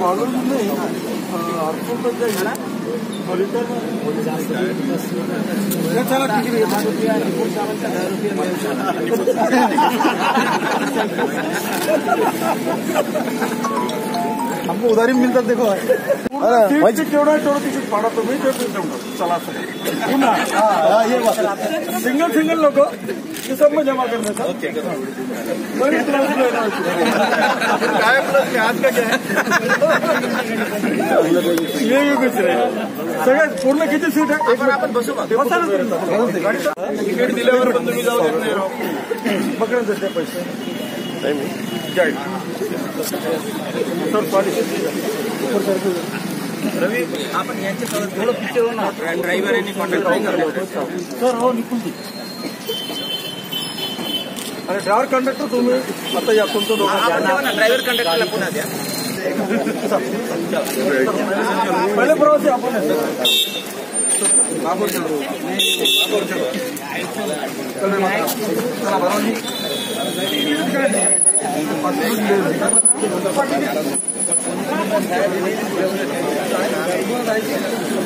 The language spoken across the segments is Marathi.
मालूम नहीं हमको उधारी मिळतात देखो केवढं तेवढं तिकीट पाडा तुम्ही ते चला पुन्हा सिंगल सिंगल लोक जमा करने सर काय प्लस के आज का क्या है ये भी कुछ नाही सगळ्यात पूर्ण किती सीट आहे आपण बसू. तिकीट दिल्यावर पण तुम्ही जाऊ देत नाही राव पकडून देते पैसे सर सॉरी आपण यांच्यासोबत थोडं पिक्चर हो ना ड्रायव्हर यांनी कॉन्टॅक्ट सर हो दे आणि ड्रायव्हर कंडक्टर तुम्ही. आता या तुमचं दोघं ड्रायव्हर कंडक्टरला पुन्हा द्या. पहिले प्रवासी आपण. चला चला चलो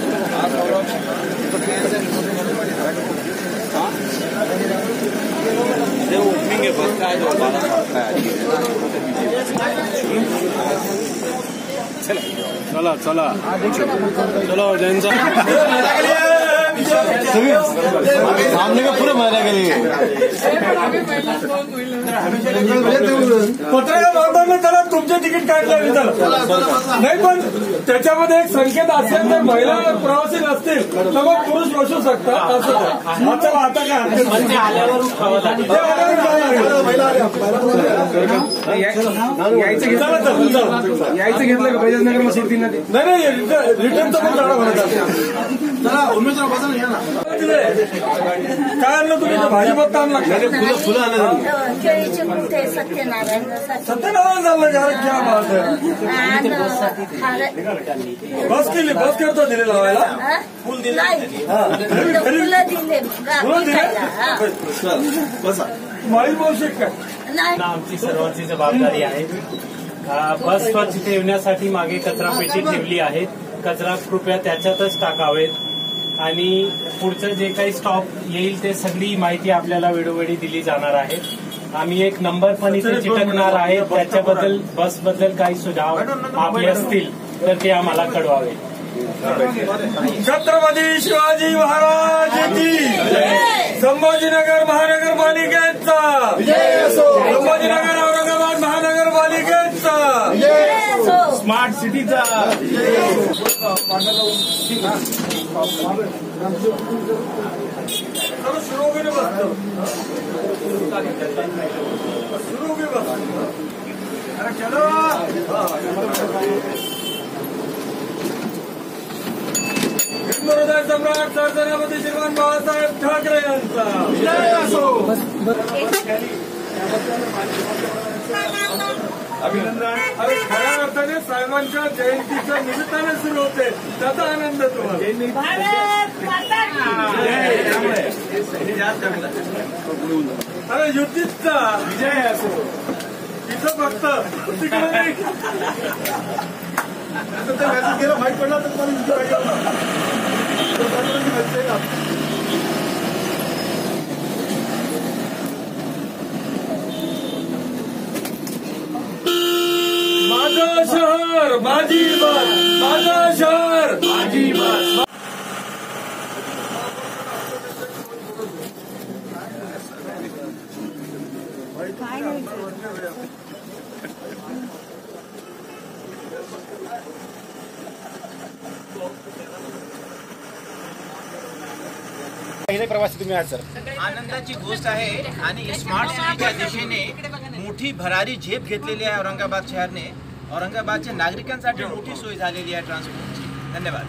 जैनचा सामने का पूरा मारा करेंगे पत्रकार बांधवांना त्याला तुमचे तिकीट काढलं त्याला नाही पण त्याच्यामध्ये एक संकेत असेल तर महिला प्रवासी नसतील तर मग पुरुष बसू शकतात असं आहे. आता आता काय चला. यायचं घेतलं का? बैजनगर मग सोडतील ना नाही नाही रिटर्न- रिटर्नचं पण असेल. काय आणलं तुम्ही? भाजीपात आणला फुलं आणलं केळीचे कुठे? सत्यनारायण सत्यनारायण झालं यार क्या बात आहे. बस केली बस करतो दिले लावायला. फुलं दिले. फुलं दिले? हा. माळी काय? नाही. आमची सर्वांची जबाबदारी आहे. बस स्वच्छ ठेवण्यासाठी मागे कचरा पेटी ठेवली आहे कचरा कृपया त्याच्यातच टाकावेत. आणि पुढचं जे काही स्टॉप येईल ते सगळी माहिती आपल्याला वेळोवेळी दिली जाणार आहे. आम्ही एक नंबर पण इथे चिटकणार आहे. त्याच्याबद्दल बसबद्दल काही सुझाव आपले असतील तर ते आम्हाला कळवावे. छत्रपती शिवाजी महाराज की संभाजीनगर महानगरपालिकेचा स्मार्ट सिटीचा नाही बसतो की बसतो अरे चलो. हिंदुहृदय सम्राट सरसेनापती श्रीमान बाळासाहेब ठाकरे यांचा. अभिनंदन. अरे खऱ्या अर्थाने साहेबांच्या जयंतीच्या निमित्ताने सुरू होते. त्याचा आनंद तुम्हाला. भारत माता की अरे युतीचा विजय असो. तिथं फक्त तिकडे नाही. आता ते मॅसेज गेला माहीत पडला तर मला विचार माझं शहर माझी बस माझं शहर माझी बस पहिले प्रवासी तुम्ही आहात सर. आनंदाची गोष्ट आहे आणि स्मार्ट सिटीच्या दिशेने मोठी भरारी झेप घेतलेली आहे औरंगाबाद शहरने. औरंगाबादच्या नागरिकांसाठी मोठी सोय झालेली आहे ट्रान्सपोर्टची धन्यवाद.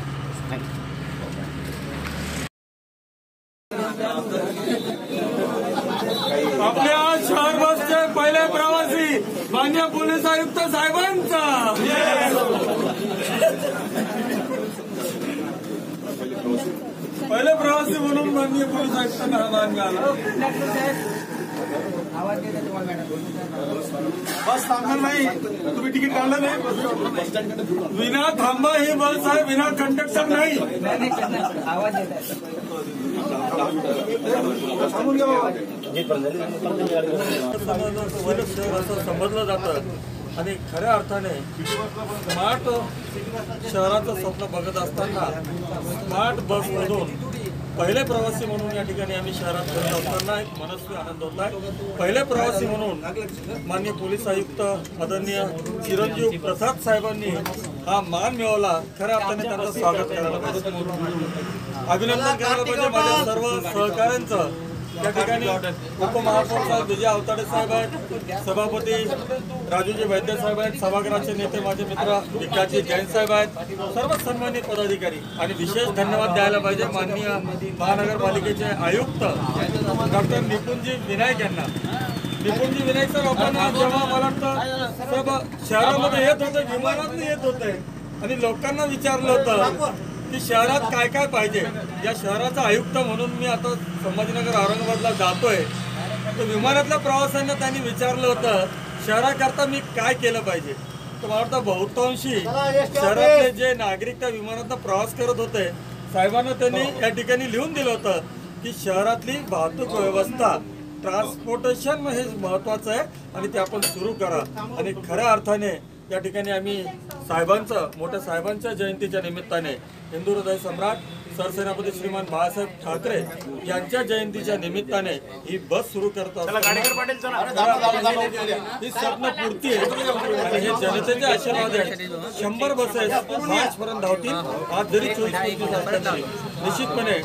आपल्या शहर बसचे पहिले प्रवासी मान्य पोलीस आयुक्त साहेबांचा. पहिले प्रवासी म्हणून माननीय पोलीस आयुक्तांना हा मान मिळाला बस थांबणार नाही. तुम्ही तिकीट काढलं नाही. विना थांबा ही बस आहे. विना कंडक्टर नाही. आवाज असं समजलं जातं. आणि खऱ्या अर्थाने स्मार्ट शहराचं स्वप्न बघत असताना स्मार्ट बसमधून पहिले प्रवासी म्हणून या ठिकाणी आम्ही शहरात फिरत असताना एक मनस्वी आनंद होत आहे. पहिले प्रवासी म्हणून माननीय पोलीस आयुक्त आदरणीय चिरंजीव प्रसाद साहेबांनी हा मान मिळवला. खऱ्या अर्थाने त्यांचं स्वागत करायला पाहिजे. अभिनंदन करायला पाहिजे. माझ्या सर्व सहकाऱ्यांचं या ठिकाणी उपमहापौर साहेब विजय अवताडे साहेब आहेत सभापती राजूजी वैद्य साहेब आहेत सभागृहाचे नेते माझे मित्र विकासजी जैन साहेब आहेत सर्व सन्मानित पदाधिकारी. आणि विशेष धन्यवाद द्यायला पाहिजे माननीय महानगरपालिकेचे आयुक्त डॉक्टर निपुणजी विनायक यांना. निपुणजी विनायक सर आपण जेव्हा मला वाटतं सर्व शहरामध्ये येत होते विमानात येत होते आणि लोकांना विचारलं होतं की शहरात काय काय पाहिजे? या शहराचा आयुक्त म्हणून मी आता संभाजीनगर औरंगाबादला जातोय. तर विमानातल्या प्रवाशांना त्यांनी विचारलं होतं शहराकरता मी काय केलं पाहिजे? तर मला वाटतं बहुतांशी शहरातले जे नागरिक त्या विमानातनं प्रवास करत होते साहेबांना त्यांनी या ठिकाणी लिहून दिलं होतं की शहरातली वाहतूक व्यवस्था ट्रान्सपोर्टेशन हे महत्वाचं आहे आणि ते आपण सुरू करा. आणि खऱ्या अर्थाने या ठिकाणी आम्ही साहेबांचं मोठ्या साहेबांच्या जयंतीच्या निमित्ताने हिंदू हृदय सम्राट सरसेनापती श्रीमान बाळासाहेब ठाकरे यांच्या जयंतीच्या निमित्ताने ही बस सुरू करत असताना ही स्वप्न पूर्ती आहे. आणि हे जनतेचे आशीर्वाद आहे शंभर बसेस मार्च पर्यंत धावतील. आज जरी चोवीस निश्चितपणे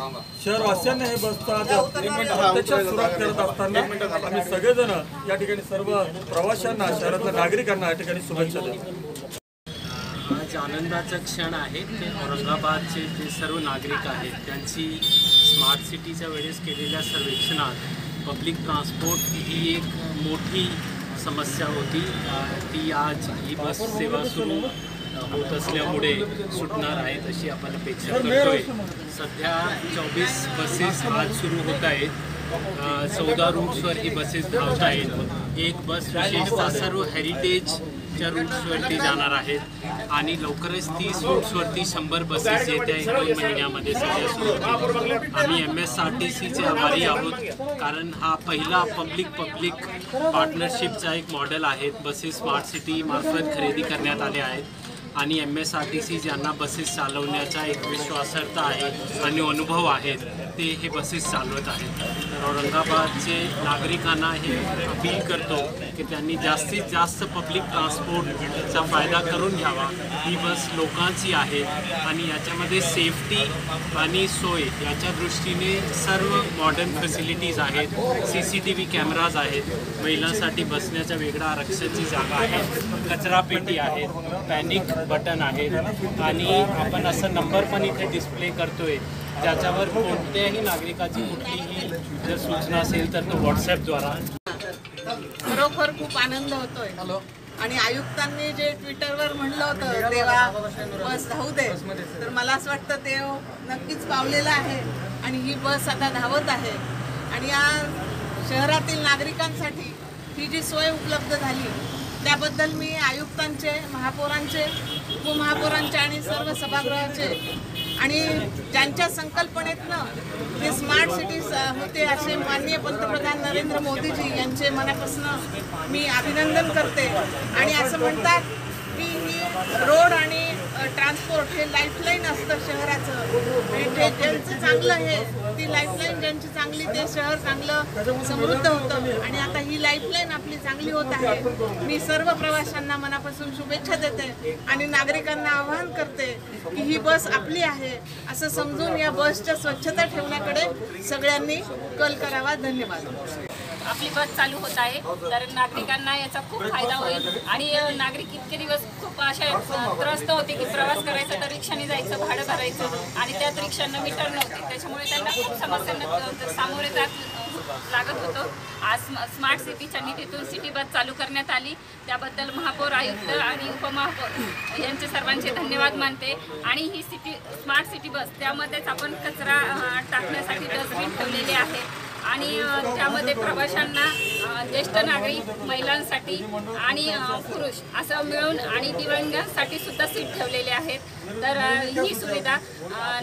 शहरवासियांना हे बसचा प्रत्यक्षात सुरुवात करत असताना आम्ही सगळेजण या ठिकाणी सर्व प्रवाशांना शहरातल्या नागरिकांना या ठिकाणी शुभेच्छा देतो. आज आनंदाचा क्षण आहे ते औरंगाबादचे जे सर्व नागरिक आहेत त्यांची स्मार्ट सिटीच्या वेळेस केलेल्या सर्वेक्षणात पब्लिक ट्रान्सपोर्ट ही एक मोठी समस्या होती. ती आज ही बस सेवा सुरू होत असल्यामुळे सुटणार आहेत अशी आपण अपेक्षा करतोय. सध्या चोवीस बसेस आज सुरू होत आहेत. चौदा रूट्सवर ही बसेस धावत आहेत. एक बस विशेषतः सर्व हेरिटेजच्या रूट्सवरती जाणार आहेत आणि लवकरच तीस रूट्सवरती शंभर बसेस येत्या एक दोन महिन्यामध्ये सध्या सुरू होतील. आम्ही एम एस आर टी सीचे आभारी आहोत कारण हा पहिला पब्लिक पब्लिक पार्टनरशिपचा एक मॉडेल आहे बसेस स्मार्ट सिटी मार्फत खरेदी करण्यात आल्या आहेत. आणि M S R T C ज्यांना बसेस चालवण्याचा एक विश्वासार्हता आहे आणि अनुभव आहेत ते हे बसेस चालवत आहेत. तर औरंगाबादचे नागरिकांना हे अपील करतो की त्यांनी जास्तीत जास्त पब्लिक ट्रान्सपोर्टचा फायदा करून घ्यावा. ही बस लोकांची आहे आणि याच्यामध्ये सेफ्टी आणि सोय याच्या दृष्टीने सर्व मॉडर्न फॅसिलिटीज आहेत C C T V cameras आहेत. महिलांसाठी बसण्याच्या वेगळा आरक्षणची जागा आहे कचरा पेटी आहेत पॅनिक बटन आहेत. आणि आपण असं नंबर पण इथे डिस्प्ले करतोय ज्याच्यावर कोणत्याही नागरिकाची कुठलीही जर सूचना असेल तर तो व्हॉट्सॲपद्वारा खरोखर खूप आनंद होतोय. आणि आयुक्तांनी जे ट्विटरवर म्हणलं होतं तेव्हा बस धावू दे. तर मला असं वाटतं ते नक्कीच पावलेलं आहे. आणि ही बस आता धावत आहे. आणि या शहरातील नागरिकांसाठी ही जी सोय उपलब्ध झाली त्याबद्दल मी आयुक्तांचे महापौरांचे उपमहापौरांचे आणि सर्व सभागृहाचे आणि ज्यांच्या संकल्पनेतनं हे स्मार्ट सिटीज होते असे माननीय पंतप्रधान नरेंद्र मोदीजी यांचे मनापासून मी अभिनंदन करते. आणि असं म्हणतात रोड आणि ट्रान्सपोर्ट हे लाईफलाईन असतं शहराचं. जे ज्यांचं चांगलं हे ती लाईफलाईन ज्यांची चांगली ते शहर चांगलं समृद्ध होतं. आणि आता ही लाईफलाईन आपली चांगली होत आहे. मी सर्व प्रवाशांना मनापासून शुभेच्छा देते आणि नागरिकांना आवाहन करते की ही बस आपली आहे असं समजून या बसच्या स्वच्छता ठेवण्याकडे सगळ्यांनी कल करावा. धन्यवाद. आपली बस चालू होत आहे. तर नागरिकांना याचा खूप फायदा होईल. आणि नागरिक इतके दिवस खूप असे त्रस्त होते की प्रवास करायचा तर रिक्षाने जायचं भाडं भरायचं आणि त्यात रिक्षांना मीटर नव्हते. त्याच्यामुळे त्यांना खूप समस्यांना सामोरे जात लागत होतो. आज स्म- स्मार्ट सिटीच्या निधीतून सिटी बस चालू करण्यात आली. त्याबद्दल महापौर आयुक्त आणि उपमहापौर यांचे सर्वांचे धन्यवाद मानते. आणि ही सिटी स्मार्ट सिटी बस त्यामध्येच आपण कचरा टाकण्यासाठी डस्टबिन ठेवलेले आहे आणि त्यामध्ये प्रवाशांना ज्येष्ठ नागरिक महिलांसाठी आणि पुरुष असं मिळून आणि दिव्यांगांसाठी सुद्धा सीट ठेवलेले आहेत. तर ही सुविधा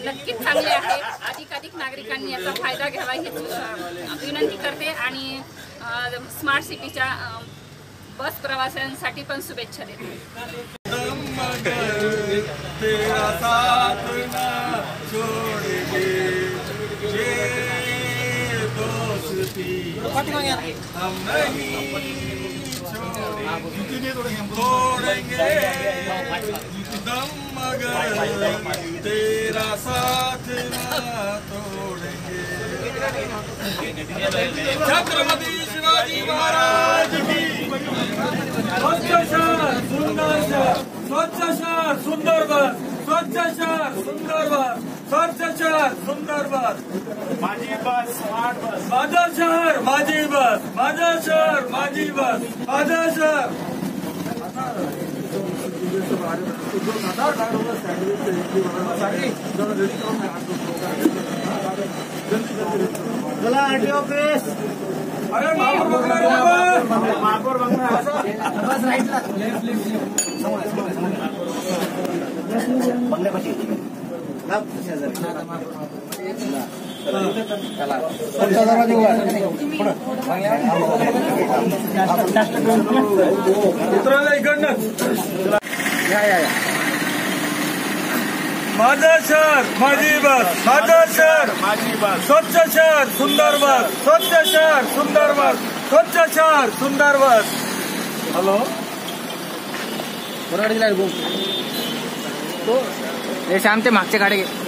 नक्कीच चांगली आहे. अधिकाधिक नागरिकांनी याचा फायदा घ्यावा ही विनंती करते आणि स्मार्ट सिटीच्या बस प्रवाशांसाठी पण शुभेच्छा देते. तेरा साथ ना तोड़ेंगे छत्रपति शिवाजी महाराज की स्वच्छ शहर सुंदर शहर स्वच्छ शहर सुंदर स्वच्छ शहर सुंदर बस स्वच्छ शहर सुंदर बस. माझी बस स्मार्ट बस. माझं शहर माझी बस. माझं शहर माझी बस. माझं शहर. चला आरटीओ प्रेस अरे महापौर बंगला महापौर बंगला उतरायला इकडनं माझं शहर माझी बस माझं शहर माझी बस स्वच्छ शहर सुंदर बस स्वच्छ शहर सुंदर बस स्वच्छ शहर सुंदर बस हॅलो हे श्याम ते मागच्या गाडी घे